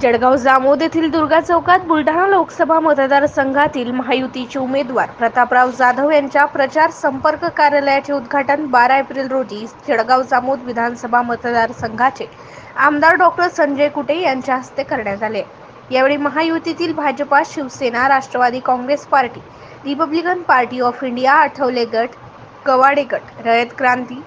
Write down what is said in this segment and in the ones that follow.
जळगाव जामोद येथील दुर्गा चौकात बुलढाणा लोकसभा मतदारसंघातील महायुतीचे उमेदवार प्रतापराव जाधव यांच्या प्रचार संपर्क कार्यालयाचे उद्घाटन बारा एप्रिल रोजी जळगाव जामोद विधानसभा मतदारसंघाचे आमदार डॉक्टर संजय कुटे यांच्या हस्ते करण्यात आले. यावेळी महायुतीतील Bhajapa Shivsena Rashtrawadi Congress party Republican party of India Athawale गट कवाडे गट रयत क्रांती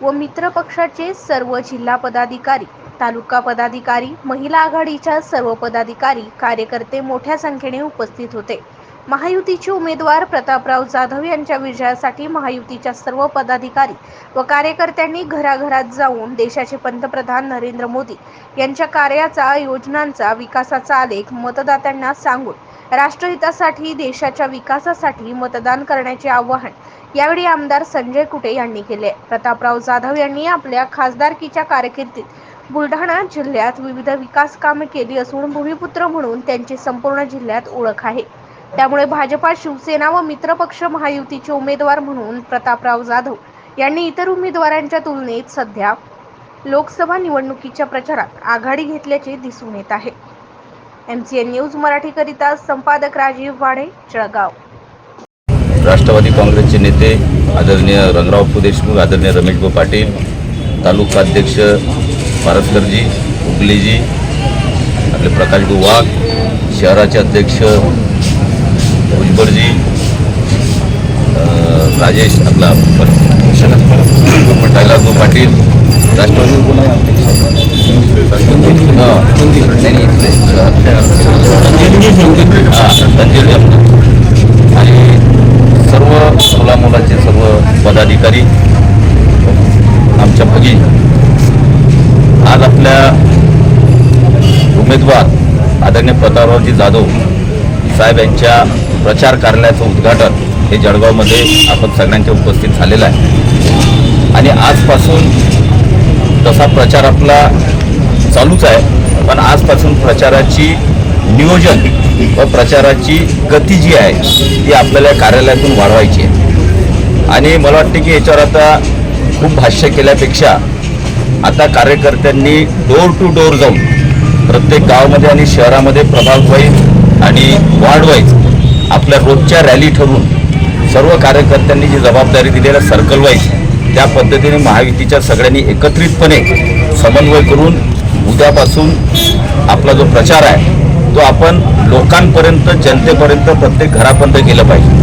व मित्र पक्षाचे सर्व जिल्हा पदाधिकारी तालुका पदाधिकारी महिला आघाडीच्या सर्व पदाधिकारी कार्यकर्ते मोठ्या संख्येने उपस्थित होते. महायुतीचे उमेदवार प्रतापराव जाधव यांच्या विजयासाठी महायुतीच्या सर्व पदाधिकारी व कार्यकर्त्यांनी घराघरात जाऊन देशाचे पंतप्रधान नरेंद्र मोदी यांच्या कार्याचा योजनांचा विकासाचा आलेख मतदात्यांना सांगून राष्ट्रहितासाठी देशाच्या विकासासाठी मतदान करण्याचे आवाहन यावेळी आमदार संजय कुटे यांनी केले. प्रतापराव जाधव यांनी आपल्या खासदारकीच्या कारकिर्दीत बुलढाणा जिल्ह्यात विविध विकास कामे केली असून भूमिपुत्र म्हणून त्यांची संपूर्ण जिल्ह्यात ओळख आहे. त्यामुळे भाजपा शिवसेना व मित्रपक्ष महायुतीचे उमेदवार म्हणून प्रतापराव जाधव यांनी इतर उमेदवारांच्या तुलनेत सध्या लोकसभा निवडणुकीच्या प्रचारात आघाडी घेतल्याचे दिसून येत आहे. एम सी एन न्यूज मराठीकरिता संपादक राजीव वाढे जळगाव. राष्ट्रवादी काँग्रेसचे नेते आदरणीय रंगराव देशमुख आदरणीय रमेशभाऊ पाटील तालुकाध्यक्ष पारसकरजी उगलेजी आपले प्रकाश वाघ शहराचे अध्यक्ष भुजबळजी राजेश आपला टायलाभाऊ पाटील राष्ट्रवादी आणि सर्व मुला मुलाचे सर्व पदाधिकारी आपल्या उमेदवार आदरणीय प्रतापरावजी जाधव साहेब यांच्या प्रचार कार्यालयाचं उद्घाटन हे जळगावमध्ये आपण सगळ्यांच्या उपस्थित झालेलं आहे. आणि आजपासून तसा प्रचार आपला चालूच आहे पण आजपासून प्रचाराची नियोजन व प्रचाराची गती जी आहे ती आपल्याला कार्यालयातून वाढवायची आहे. आणि मला वाटते की याच्यावर आता खूप भाष्य केल्यापेक्षा आता कार्यकर्त्यांनी डोर टू डोर जाऊन प्रत्येक गावामध्ये आणि शहरामध्ये प्रभाग वाईज आणि वार्ड वाईज आपल्या रोजच्या रॅली ठरवून सर्व कार्यकर्त्यांनी जी जबाबदारी दिलेल्या सर्कलवाईज त्या पद्धतीने महायुतीच्या सगळ्यांनी एकत्रितपणे समन्वय करून उद्यापासून आपला जो प्रचार आहे तो आपण लोकांपर्यंत जनतेपर्यंत प्रत्येक घरापर्यंत गेलं पाहिजे.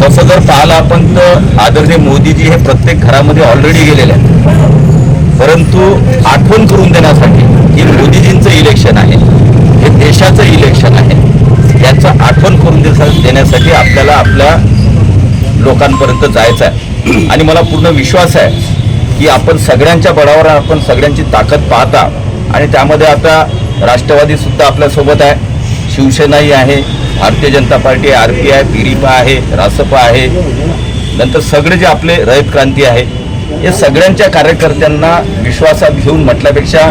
तसं जर पाहिलं आपण तर आदरणीय मोदीजी हे प्रत्येक घरामध्ये ऑलरेडी गेलेले आहेत. परंतु आठवण करून देण्यासाठी हे मोदीजींचं इलेक्शन आहे हे देशाचं इलेक्शन आहे याचं आठवण करून देसा- देण्यासाठी आपल्याला आपल्या लोकांपर्यंत जायचं आहे. आणि मला पूर्ण विश्वास आहे की आपण सगळ्यांच्या बळावर आपण सगळ्यांची ताकद पाहता. आणि त्यामध्ये आता राष्ट्रवादीसुद्धा आपल्यासोबत आहे. शिवसेनाही आहे Bharatiya Janata party R P आहे पिरिपा आहे रासपा आहे. नंतर सगळे जे आपले रयत क्रांती आहे या सगळ्यांच्या कार्यकर्त्यांना विश्वासात घेऊन म्हटल्यापेक्षा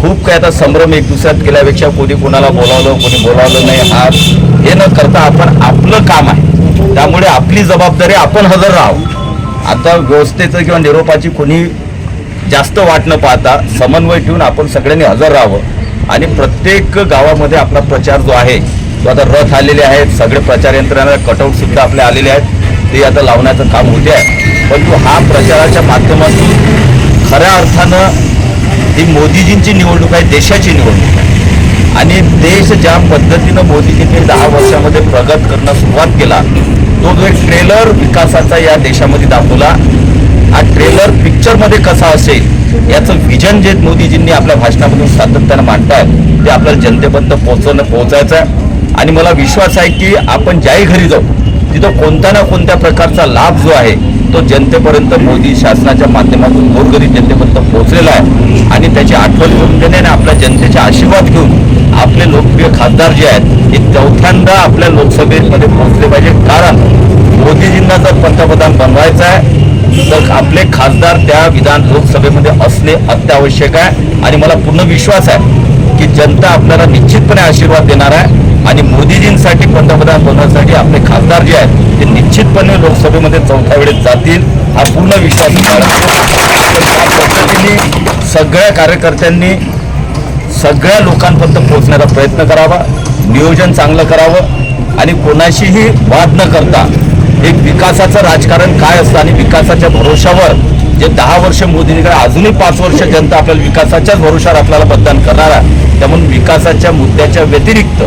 खूप काही आता संभ्रम एक दुसऱ्यात केल्यापेक्षा कोणी कोणाला बोलावलं कोणी बोलावलं नाही. हा हे न करता आपण आपलं काम आहे. त्यामुळे आपली जबाबदारी आपण हजर राहावं. आता व्यवस्थेचं किंवा निरोपाची कोणी जास्त वाट न पाहता समन्वय ठेवून आपण सगळ्यांनी हजर राहावं. आणि प्रत्येक गावामध्ये आपला प्रचार जो आहे तो आता रथ आलेले आहेत सगळे प्रचार यंत्रणा कटआउट सुद्धा आपले आलेले आहेत. ते आता लावण्याचं काम होते आहे परंतु हा प्रचाराच्या माध्यमातून खऱ्या अर्थानं ही मोदीजींची निवडणूक आहे देशाची निवडणूक आहे. आणि देश ज्या पद्धतीनं मोदीजींनी दहा वर्षामध्ये प्रगत करणं सुरुवात केला तो जो एक ट्रेलर विकासाचा या देशामध्ये दाखवला हा ट्रेलर पिक्चरमध्ये कसा असेल याचं विजन जे मोदीजींनी आपल्या भाषणामधून सातत्यानं मांडतायत ते आपल्याला जनतेपर्यंत पोहोचवणं पोहोचायचं आहे आणि मला विश्वास आहे की आपण ज्याही घरी जाऊ तिथं कोणत्या ना कोणत्या प्रकारचा लाभ जो आहे तो जनतेपर्यंत मोदी शासनाच्या माध्यमातून गोरगरीब जनतेपर्यंत पोहोचलेला आहे. आणि त्याची आठवण करून देणे आणि आपल्या जनतेचे आशीर्वाद घेऊन आपले लोकप्रिय खासदार जे आहेत हे चौथ्यांदा आपल्या लोकसभेमध्ये पोहोचले पाहिजे. कारण मोदीजींना जर पंतप्रधान बनवायचं आहे तर आपले खासदार त्या विधान लोकसभेमध्ये असणे अत्यावश्यक आहे. आणि मला पूर्ण विश्वास आहे की जनता आपल्याला निश्चितपणे आशीर्वाद देणार आहे आणि मोदीजींसाठी पंतप्रधान बनवण्यासाठी आपले खासदार जे आहेत ते निश्चितपणे लोकसभेमध्ये चौथ्या वेळेस जातील. हा पूर्ण विश्वास तर पद्धतीने सगळ्या कार्यकर्त्यांनी सगळ्या लोकांपर्यंत पोहोचण्याचा प्रयत्न करावा. नियोजन चांगलं करावं. आणि कोणाशीही वाद न करता एक विकासाचं राजकारण काय असतं आणि विकासाच्या भरोशावर जे दहा वर्ष मोदींकडे अजूनही पाच वर्ष जनता आपल्याला विकासाच्याच भरोशावर आपल्याला मतदान करणार आहे. विकासाच्या मुद्द्याच्या व्यतिरिक्त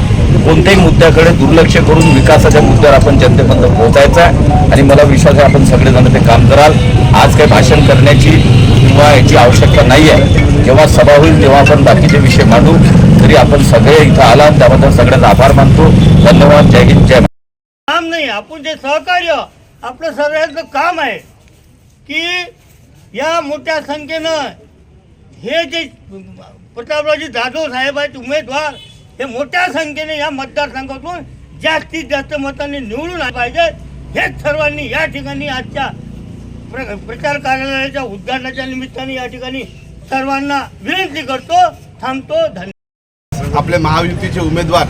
कोणत्याही मुद्द्याकडे दुर्लक्ष करून विकासाच्या मुद्द्यावर आपण जनतेपर्यंत पोहोचायचं आहे. आणि मला विश्वास आहे आपण सगळेजण ते काम कराल. आज काही भाषण करण्याची किंवा याची आवश्यकता नाही आहे. जेव्हा सभा होईल तेव्हा आपण बाकीचे विषय मांडू. तरी आपण सगळे इथं आलात. त्याबद्दल सगळ्यांचा आभार मानतो. धन्यवाद. जय हिंद जय काम नाही आपण जे सहकार्य आपलं सगळ्यांचं काम आहे की या मोठ्या संख्येनं हे जे प्रतापरावजी जाधव साहेब आहेत उमेदवार हे मोठ्या संख्येने या मतदारसंघातून जास्तीत जास्त मतांनी निवडून आले पाहिजेत. हेच सर्वांनी या ठिकाणी आजच्या प्र प्रचार कार्यालयाच्या उद्घाटनाच्या निमित्ताने या ठिकाणी सर्वांना विनंती करतो थांबतो धन्यवाद. आपले महायुतीचे उमेदवार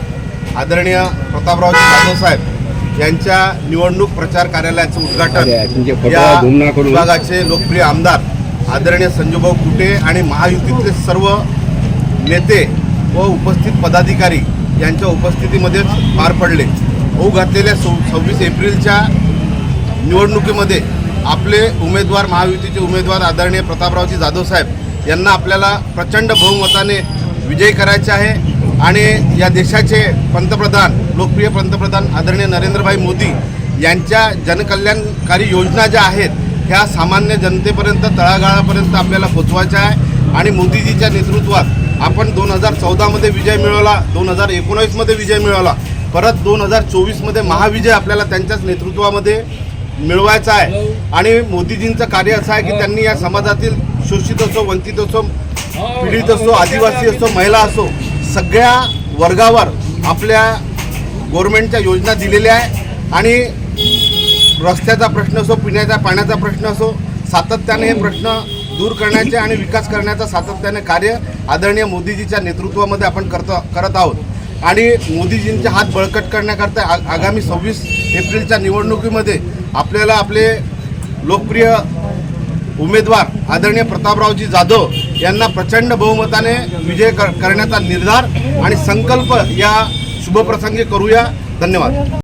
आदरणीय प्रतापरावजी जाधव साहेब यांच्या निवडणूक प्रचार कार्यालयाचं उद्घाटन या विभागाचे लोकप्रिय आमदार आदरणीय संजूभाऊ कुटे आणि महायुतीतले सर्व नेते व उपस्थित पदाधिकारी यांच्या उपस्थितीमध्येच पार पडले. होऊ घातलेल्या सव सव्वीस एप्रिलच्या निवडणुकीमध्ये आपले उमेदवार महायुतीचे उमेदवार आदरणीय प्रतापरावजी जाधव साहेब यांना आपल्याला प्रचंड बहुमताने विजयी करायचे आहे आणि या देशाचे पंतप्रधान लोकप्रिय पंतप्रधान आदरणीय नरेंद्रभाई मोदी यांच्या जनकल्याणकारी योजना ज्या आहेत ह्या सामान्य जनतेपर्यंत तळागाळापर्यंत आपल्याला पोचवायच्या आहे. आणि मोदीजीच्या नेतृत्वात आपण दोन हजार चौदामध्ये विजय मिळवला दोन हजार एकोणावीसमध्ये विजय मिळवला. परत दोन हजार चोवीसमध्ये महाविजय आपल्याला त्यांच्याच नेतृत्वामध्ये मिळवायचा आहे. आणि मोदीजींचं कार्य असं आहे की त्यांनी या समाजातील शोषित असो वंचित असो पीडित असो आदिवासी असो महिला असो सगळ्या वर्गावर आपल्या गव्हर्मेंटच्या योजना दिलेल्या आहे. आणि रस्त्याचा प्रश्न असो पिण्याचा पाण्याचा प्रश्न असो सातत्याने हे प्रश्न दूर करण्याचे आणि विकास करण्याचं सातत्याने कार्य आदरणीय मोदीजीच्या नेतृत्वामध्ये आपण करतो करत आहोत. आणि मोदीजींचे हात बळकट करण्याकरता आ आगामी सव्वीस एप्रिलच्या निवडणुकीमध्ये आपल्याला आपले लोकप्रिय उमेदवार आदरणीय प्रतापरावजी जाधव यांना प्रचंड बहुमताने विजय कर करण्याचा निर्धार आणि संकल्प या शुभप्रसंगी करूया. धन्यवाद.